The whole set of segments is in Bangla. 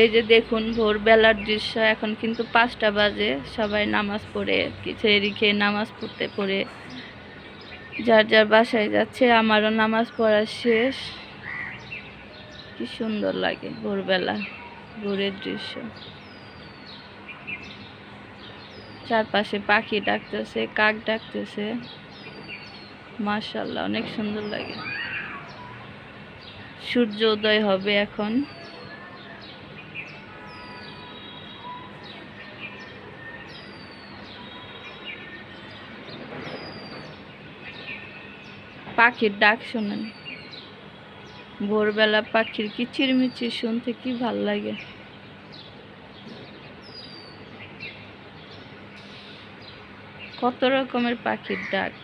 এই যে দেখুন, ভোরবেলার দৃশ্য, এখন কিন্তু পাঁচটা বাজে। সবাই নামাজ পড়ে, কিছু খেয়ে নামাজ পড়তে পড়ে। যার যার বাসায় যাচ্ছে, আমারও নামাজ পড়া শেষ। কি সুন্দর লাগে ভোরবেলা, ভোরের দৃশ্য। চারপাশে পাখি ডাকতেছে, কাক ডাকতেছে। মাশাল্লাহ অনেক সুন্দর লাগে। সূর্য উদয় হবে এখন। পাখির ডাক শোনেন। ভোরবেলা পাখির কিচিরমিচির শুনতে কি ভালো লাগে? কত রকমের পাখির ডাক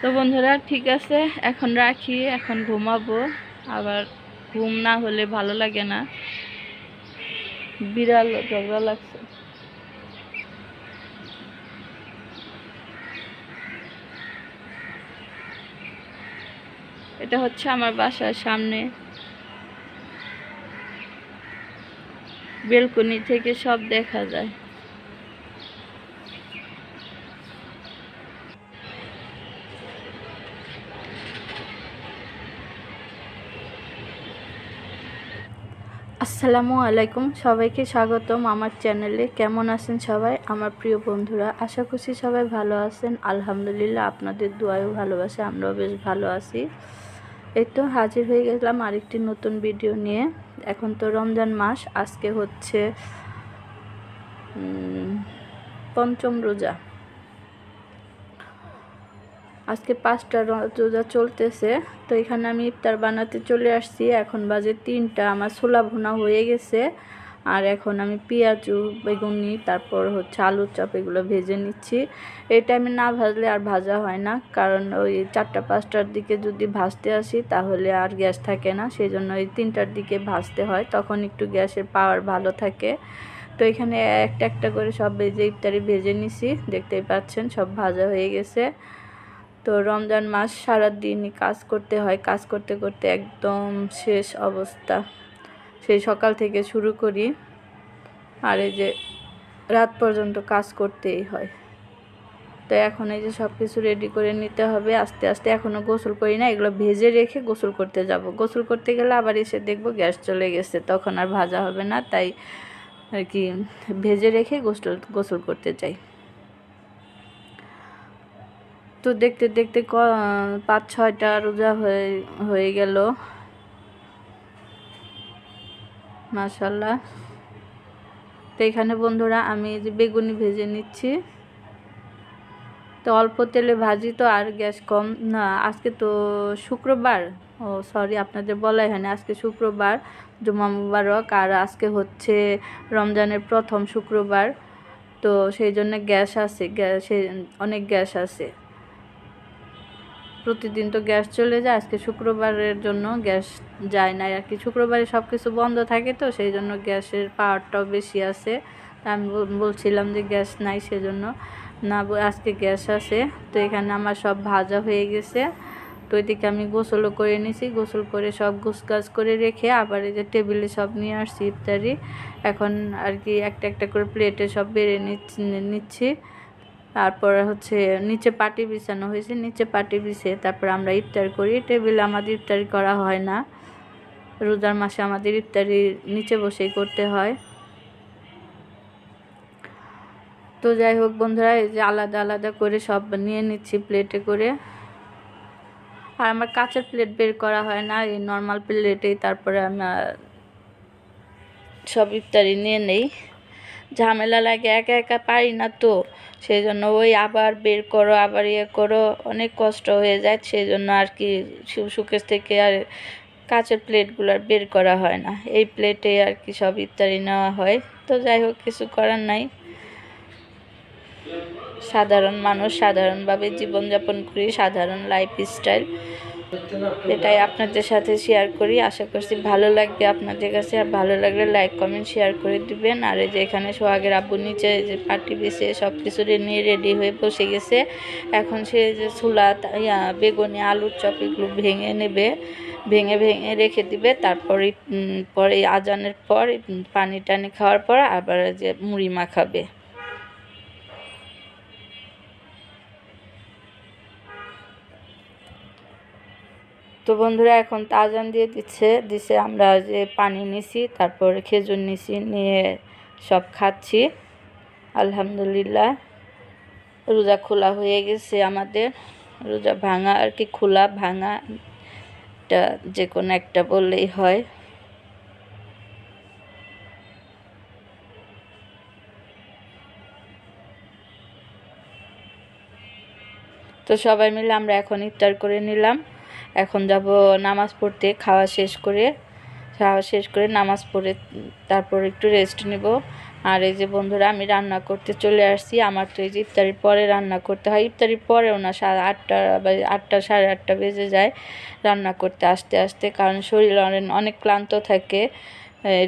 তো বন্ধুরা, ঠিক আছে, এখন রাখি, এখন ঘুমাবো। আবার ঘুম না হলে ভালো লাগে না। বিড়াল ঝগড়া লাগছে। এটা হচ্ছে আমার বাসার সামনে। বেলকনি থেকে সব দেখা যায়। আসসালামু আলাইকুম, সবাইকে স্বাগতম আমার চ্যানেলে। কেমন আছেন সবাই? আমার প্রিয় বন্ধুরা, আশা করছি সবাই ভালো আছেন। আলহামদুলিল্লাহ আপনাদের দোয়ায়ও ভালোবাসে আমরাও বেশ ভালো আছি। এই তো হাজির হয়ে গেলাম আরেকটি নতুন ভিডিও নিয়ে। এখন তো রমজান মাস, আজকে হচ্ছে পঞ্চম রোজা। আজকে পাঁচটা রোজা চলতেছে, তো এখানে আমি ইফতার বানাতে চলে আসছি। এখন বাজে তিনটা, আমার ছোলা ভুনা হয়ে গেছে। আর এখন আমি পেঁয়াজু, বেগুনি, তারপর হচ্ছে আলুর চপ এগুলো ভেজে নিচ্ছি। এই টাইমে না ভাজলে আর ভাজা হয় না, কারণ ওই চারটা, পাঁচটার দিকে যদি ভাজতে আসি, তাহলে আর গ্যাস থাকে না। সেই জন্য ওই তিনটার দিকে ভাজতে হয়, তখন একটু গ্যাসের পাওয়ার ভালো থাকে। তো এখানে একটা একটা করে সব ভেজে, ইফতারি ভেজে নিছি। দেখতেই পাচ্ছেন, সব ভাজা হয়ে গেছে। তো রমজান মাস সারাদিনই কাজ করতে হয়, কাজ করতে করতে একদম শেষ অবস্থা। সেই সকাল থেকে শুরু করি, আর এই যে রাত পর্যন্ত কাজ করতেই হয়। তো এখন এই যে সব কিছু রেডি করে নিতে হবে, আস্তে আস্তে এখনও গোসল করি না, এগুলো ভেজে রেখে গোসল করতে যাব। গোসল করতে গেলে আবার এসে দেখব গ্যাস চলে গেছে, তখন আর ভাজা হবে না, তাই আর কি ভেজে রেখে গোসল গোসল করতে চাই। তো দেখতে দেখতে ক পাঁচ ছয়টা রোজা হয়ে হয়ে গেল। মাশাল্লাহ তো এখানে বন্ধুরা আমি যে বেগুনি ভেজে নিচ্ছি। তো অল্প তেলে ভাজি তো আর গ্যাস কম। না, আজকে তো শুক্রবার। ও, সরি, আপনাদের বলাই হয় না আজকে শুক্রবার জুমা মুবারক। আর আজকে হচ্ছে রমজানের প্রথম শুক্রবার। তো সেই জন্য গ্যাস আছে গ্যাস অনেক গ্যাস আছে। প্রতিদিন তো গ্যাস চলে যায়, আজকে শুক্রবারের জন্য গ্যাস যায় না আর কি। শুক্রবারে সব কিছু বন্ধ থাকে তো, সেই জন্য গ্যাসের পাওয়ারটাও বেশি আছে। আমি বলছিলাম যে গ্যাস নাই সেজন্য। না আজকে গ্যাস আছে, তো এখানে আমার সব ভাজা হয়ে গেছে। তো ওইদিকে আমি গোসলও করে নিছি, গোসল করে সব গোছ করে রেখে আবার এই যে টেবিলে সব নিয়ে আসছি ইফতারি। এখন আর কি একটা একটা করে প্লেটে সব বেড়ে নিচ্ছি। তারপর হচ্ছে নিচে পাটি বিছানো হয়েছে, নিচে পাটি বিছে, তারপর আমরা ইফতার করি। টেবিলে আমাদের ইফতারি করা হয় না। রোজার মাসে আমাদের ইফতারি নিচে বসেই করতে হয়। তো যাই হোক বন্ধুরা, এই যে আলাদা আলাদা করে সব নিয়ে নিচ্ছি প্লেটে করে। আর আমার কাঁচের প্লেট বের করা হয় না, এই নর্মাল প্লেটেই তারপরে আমরা সব ইফতারি নিয়ে নেই। ঝামেলা লাগে, একা একা পারি না তো। সেই জন্য ওই আবার বের করো, আবার ইয়ে করো, অনেক কষ্ট হয়ে যায়। সেই জন্য আর কি সুকেশ থেকে আর কাঁচের প্লেটগুলো আর বের করা হয় না। এই প্লেটে আর কি সব ইত্যাদি নেওয়া হয়। তো যাই হোক, কিছু করার নাই। সাধারণ মানুষ, সাধারণভাবে জীবনযাপন করি, সাধারণ লাইফ স্টাইল এটাই আপনাদের সাথে শেয়ার করি। আশা করছি ভালো লাগবে আপনাদের কাছে। আর ভালো লাগলে লাইক কমেন্ট শেয়ার করে দিবেন। আর এই যে এখানে সোহাগের আব্বু নিচে যে পাটি বেছে সব কিছু নিয়ে রেডি হয়ে বসে গেছে। এখন সে যে ছোলা বেগুনি, আলুর চপ এগুলো ভেঙে নেবে। ভেঙে ভেঙে রেখে দিবে। তারপরে পরে আজানের পর পানি টানি খাওয়ার পর আবার যে মুড়ি মাখাবে। তো বন্ধুরা এখন তাজান দিয়ে দিচ্ছে, দিছে আমরা যে পানি নিছি, তারপর খেজুর নিছি, নিয়ে সব খাচ্ছি। আলহামদুলিল্লাহ, রোজা খোলা হয়ে গেছে আমাদের। রোজা ভাঙা আর কি খোলা, ভাঙা যে কোনো একটা বললেই হয়। তো সবাই মিলে আমরা এখন ইফতার করে নিলাম। এখন যাব নামাজ পড়তে, খাওয়া শেষ করে, খাওয়া শেষ করে নামাজ পড়ে, তারপর একটু রেস্ট নিব। আর এই যে বন্ধুরা, আমি রান্না করতে চলে আসছি। আমার তো এই যে ইফতারির পরে রান্না করতে হয়। ইফতারির পরেও না, সাড়ে আটটা বা, আটটা, সাড়ে আটটা বেজে যায় রান্না করতে আসতে আসতে। কারণ শরীর অনেক ক্লান্ত থাকে।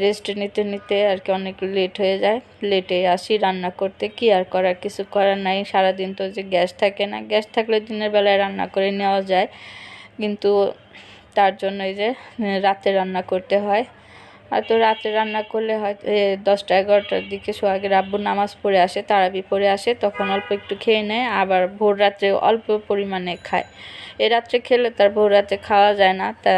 রেস্ট নিতে নিতে আর কি অনেক লেট হয়ে যায়। লেটে আসি রান্না করতে। কি আর করার? কিছু করার নাই। সারাদিন তো যে গ্যাস থাকে না। গ্যাস থাকলে দিনের বেলায় রান্না করে নেওয়া যায়। কিন্তু তার জন্য এই যে রাতে রান্না করতে হয়। হয়তো রাতে রান্না করলে হয়তো দশটা এগারোটার দিকে সোহাগের আব্বু নামাজ পড়ে আসে, তারাবি পড়ে আসে, তখন অল্প একটু খেয়ে নেয়, আবার ভোর রাত্রে অল্প পরিমাণে খায়। এ রাত্রে খেলে তার ভোর রাতে খাওয়া যায় না, তা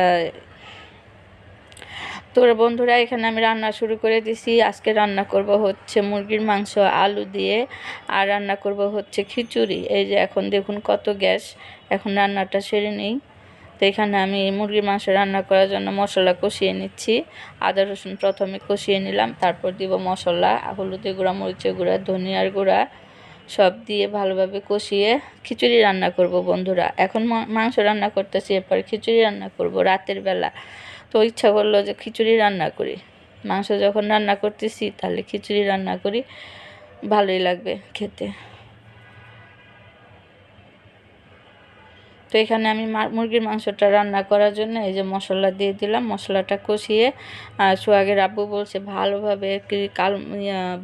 তোর বন্ধুরা, এখানে আমি রান্না শুরু করে দিছি। আজকে রান্না করব হচ্ছে মুরগির মাংস, আলু দিয়ে, আর রান্না করব হচ্ছে খিচুড়ি। এই যে এখন দেখুন কত গ্যাস, এখন রান্নাটা সেরে নেই। তো এখানে আমি মুরগির মাংস রান্না করার জন্য মশলা কষিয়ে নিচ্ছি। আদা, রসুন প্রথমে কষিয়ে নিলাম, তারপর দিব মশলা, হলুদের গুঁড়া, মরিচের গুঁড়া, ধনিয়ার গুঁড়া, সব দিয়ে ভালোভাবে কষিয়ে খিচুড়ি রান্না করব বন্ধুরা। এখন মাংস রান্না করতেছি, এরপর খিচুড়ি রান্না করব রাতের বেলা। তো ইচ্ছা করল যে খিচুড়ি রান্না করি। মাংস যখন রান্না করতেছি, তাহলে খিচুড়ি রান্না করি, ভালোই লাগবে খেতে। তো এখানে আমি মুরগির মাংসটা রান্না করার জন্য এই যে মশলা দিয়ে দিলাম। মশলাটা কষিয়ে আর সোহাগের আব্বু বলছে, ভালোভাবে কাল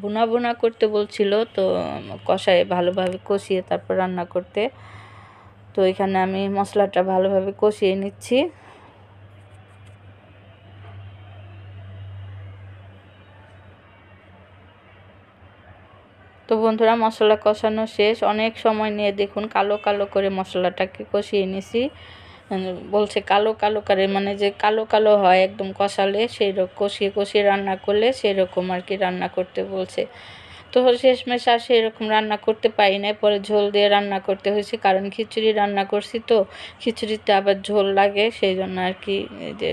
বোনা বুনা করতে বলছিল, তো কষায় ভালোভাবে কষিয়ে তারপর রান্না করতে। তো এখানে আমি মশলাটা ভালোভাবে কষিয়ে নিচ্ছি। তো বন্ধুরা, মশলা কষানো শেষ। অনেক সময় নিয়ে দেখুন, কালো কালো করে মশলাটাকে কষিয়ে নিছি। বলছে কালো কালো করে মানে যে কালো কালো হয় একদম কষালে সেই রকম কষিয়ে কষিয়ে রান্না করলে সেই রকম আর কি রান্না করতে বলছে। তো শেষমেশ আর সেরকম রান্না করতে পারি না পরে ঝোল দিয়ে রান্না করতে হয়েছে, কারণ খিচুড়ি রান্না করছি তো, খিচুড়িতে আবার ঝোল লাগে, সেই জন্য আর কি যে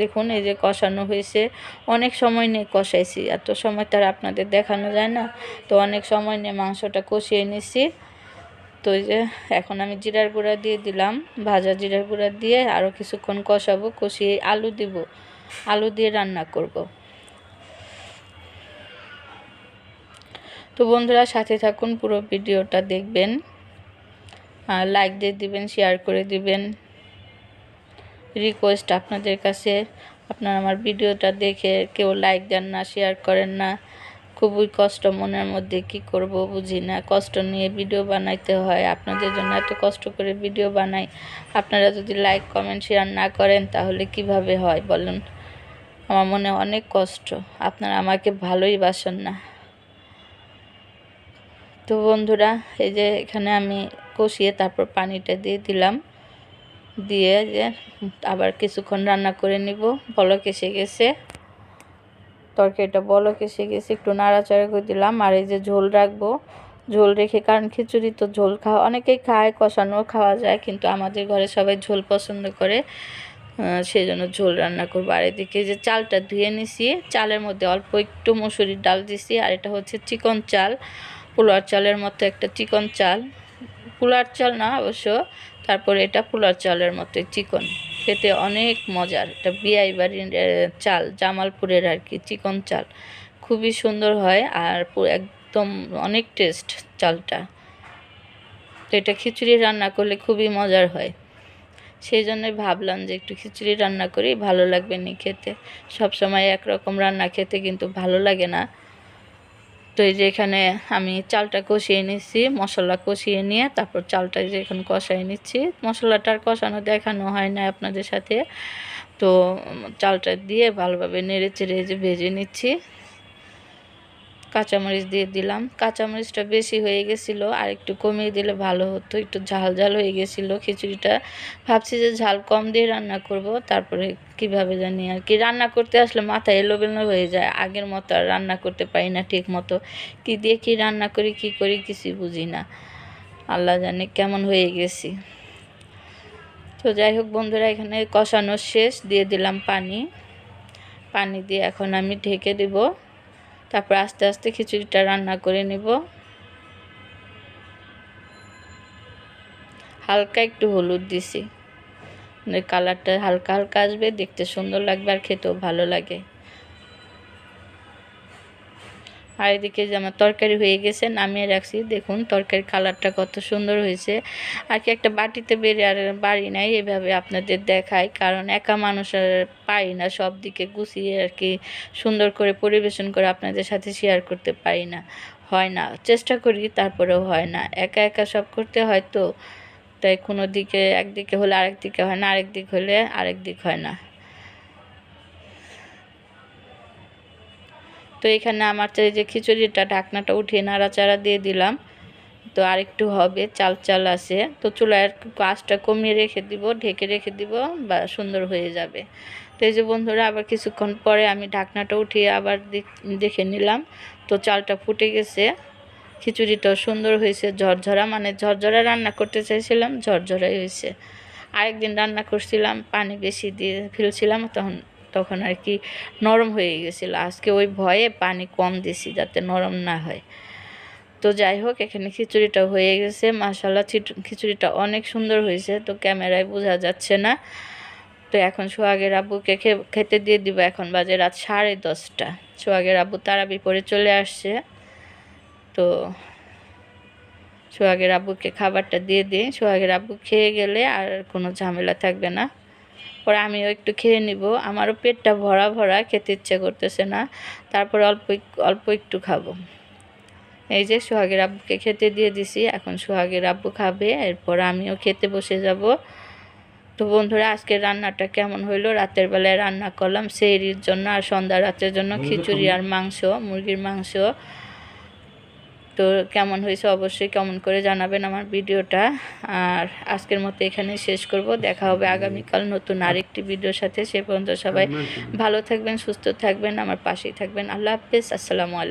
দেখুন, এই যে কষানো হয়েছে। অনেক সময় নিয়ে কষাইছি, এত সময় তার আপনাদের দেখানো যায় না। তো অনেক সময় নিয়ে মাংসটা কষিয়ে নিছি। তো যে এখন আমি জিরার গুঁড়া দিয়ে দিলাম। ভাজা জিরার গুঁড়া দিয়ে আরও কিছুক্ষণ কষাবো, কষিয়ে আলু দিব। আলু দিয়ে রান্না করব। তো বন্ধুরা, সাথে থাকুন, পুরো ভিডিওটা দেখবেন। লাইক দিয়ে দিবেন শেয়ার করে দিবেন। রিকোয়েস্ট আপনাদের কাছে। আপনারা আমার ভিডিওটা দেখে কেউ লাইক দেন না শেয়ার করেন না। খুবই কষ্ট মনের মধ্যে কি করব বুঝি না। কষ্ট নিয়ে ভিডিও বানাইতে হয়। আপনাদের জন্য এত কষ্ট করে ভিডিও বানাই। আপনারা যদি লাইক কমেন্ট শেয়ার না করেন তাহলে কীভাবে হয় বলুন? আমার মনে অনেক কষ্ট। আপনারা আমাকে ভালোই বাসেন না। তো বন্ধুরা, এই যে এখানে আমি কষিয়ে তারপর পানিটা দিয়ে দিলাম। দিয়ে যে আবার কিছুক্ষণ রান্না করে নিব। বলক এসে গেছে। তরকারিটা বলক এসে গেছে। একটু নাড়াচাড়া করে দিলাম। আর এই যে ঝোল রাখব, ঝোল রেখে, কারণ খিচুড়ি তো ঝোল খাওয়া, অনেকেই খায় কষানো খাওয়া যায়, কিন্তু আমাদের ঘরে সবাই ঝোল পছন্দ করে। সেই জন্য ঝোল রান্না করব। আর এদিকে যে চালটা ধুয়ে নিছি, চালের মধ্যে অল্প একটু মুসুরির ডাল দিছি, আর এটা হচ্ছে চিকন চাল পোলার চালের মতো একটা চিকন চাল। পোলার চাল না অবশ্য তারপরে এটা পোলার চালের মতো চিকন। খেতে অনেক মজার। এটা বিয়াই বাড়ির চাল, জামালপুরের আর কি, চিকন চাল। খুবই সুন্দর হয় আর একদম অনেক টেস্ট চালটা। তো এটা খিচুড়ি রান্না করলে খুবই মজার হয়। সেই জন্যই ভাবলাম যে একটু খিচুড়ি রান্না করি, ভালো লাগবে নি খেতে। সব সময় একরকম রান্না খেতে কিন্তু ভালো লাগে না। তো এই যে এখানে আমি চালটা কষিয়ে নিচ্ছি, মশলা কষিয়ে নিয়ে তারপর চালটা যে এখন কষাই নিচ্ছি। মশলাটার কষানো দেখানো হয় না আপনাদের সাথে। তো চালটা দিয়ে ভালোভাবে নেড়ে চেড়ে যে ভেজে নিচ্ছি। কাঁচামরিচ দিয়ে দিলাম। কাঁচামরিচটা বেশি হয়ে গেছিল আর একটু কমিয়ে দিলে ভালো হতো। একটু ঝাল ঝাল হয়ে গেছিল খিচুড়িটা। ভাবছি যে ঝাল কম দিয়ে রান্না করব, তারপরে কীভাবে জানি আর কি। রান্না করতে আসলে মাথা এলোবেলো হয়ে যায়। আগের মতো আর রান্না করতে পারি না ঠিক মতো। কী দিয়ে কী রান্না করি, কী করি কিছুই বুঝি না। আল্লাহ জানে কেমন হয়ে গেছি। তো যাই হোক বন্ধুরা, এখানে কষানো শেষ। দিয়ে দিলাম পানি। পানি দিয়ে এখন আমি ঢেকে দেব। তারপর আস্তে আস্তে খিচুড়িটা রান্না করে নেব। হালকা একটু হলুদ দিছি। কালারটা হালকা হালকা আসবে, দেখতে সুন্দর লাগবে আর খেতেও ভালো লাগে। আর এদিকে আমার তরকারি হয়ে গেছে, নামিয়ে রাখছি। দেখুন তরকারির কালারটা কত সুন্দর হয়েছে। আর কি একটা বাটিতে বেড়ে আর বাড়ি নাই, এভাবে আপনাদের দেখাই। কারণ একা মানুষ আর পারি না, সব দিকে গুছিয়ে আর কি সুন্দর করে পরিবেশন করে আপনাদের সাথে শেয়ার করতে পারি না। হয় না, চেষ্টা করি, তারপরেও হয় না। একা একা সব করতে হয় তো, তাই কোনো দিকে একদিকে হলে আরেক দিকে হয় না, আরেক দিক হলে আরেক দিক হয় না। তো এখানে আমার চাই যে খিচুড়িটা, ঢাকনাটা উঠিয়ে নাড়াচাড়া দিয়ে দিলাম। তো আরেকটু হবে, চাল চাল আছে। তো চুলার কাজটা কমিয়ে রেখে দিব, ঢেকে রেখে দিব, বা সুন্দর হয়ে যাবে। তো এই যে বন্ধুরা, আবার কিছুক্ষণ পরে আমি ঢাকনাটা উঠিয়ে আবার দেখে নিলাম। তো চালটা ফুটে গেছে। খিচুড়িটাও সুন্দর হয়েছে, ঝরঝরা মানে ঝরঝরা রান্না করতে চাইছিলাম, ঝরঝরাই হয়েছে। আরেকদিন রান্না করছিলাম, পানি বেশি দিয়ে ফেলছিলাম, তখন তখন আর কি নরম হয়ে গেছিল। আজকে ওই ভয়ে পানি কম দিছি যাতে নরম না হয়। তো যাই হোক, এখানে খিচুড়িটা হয়ে গেছে। মাসালা খিচুড়িটা অনেক সুন্দর হয়েছে, তো ক্যামেরায় বোঝা যাচ্ছে না। তো এখন সোহাগের আব্বুকে খেতে দিয়ে দিব। এখন বাজে রাত সাড়ে দশটা। সোহাগের আব্বু তারাবি পরে চলে আসছে। তো সোহাগের আব্বুকে খাবারটা দিয়ে দিই। সোহাগের আব্বু খেয়ে গেলে আর কোনো ঝামেলা থাকবে না। পরে আমিও একটু খেয়ে নিব। আমারও পেটটা ভরা ভরা খেতে ইচ্ছে করতেছে না। তারপর অল্প অল্প একটু খাব। এই যে সোহাগের আব্বুকে খেতে দিয়ে দিছি এখন সোহাগের আব্বু খাবে এরপর আমিও খেতে বসে যাব। তো বন্ধুরা আজকে রান্নাটা কেমন হইল? রাতের বেলায় রান্না করলাম সেইরির জন্য আর সন্ধ্যা রাতের জন্য খিচুড়ি আর মাংস মুরগির মাংস। তো কেমন হয়েছে অবশ্যই কেমন করে জানাবেন আমার ভিডিওটা। আর আজকের মতো এখানে শেষ করব। দেখা হবে আগামীকাল নতুন আরেকটি ভিডিওর সাথে। সে পর্যন্ত সবাই ভালো থাকবেন সুস্থ থাকবেন আমার পাশেই থাকবেন। আল্লাহ হাফেজ আসসালামু আলাইকুম।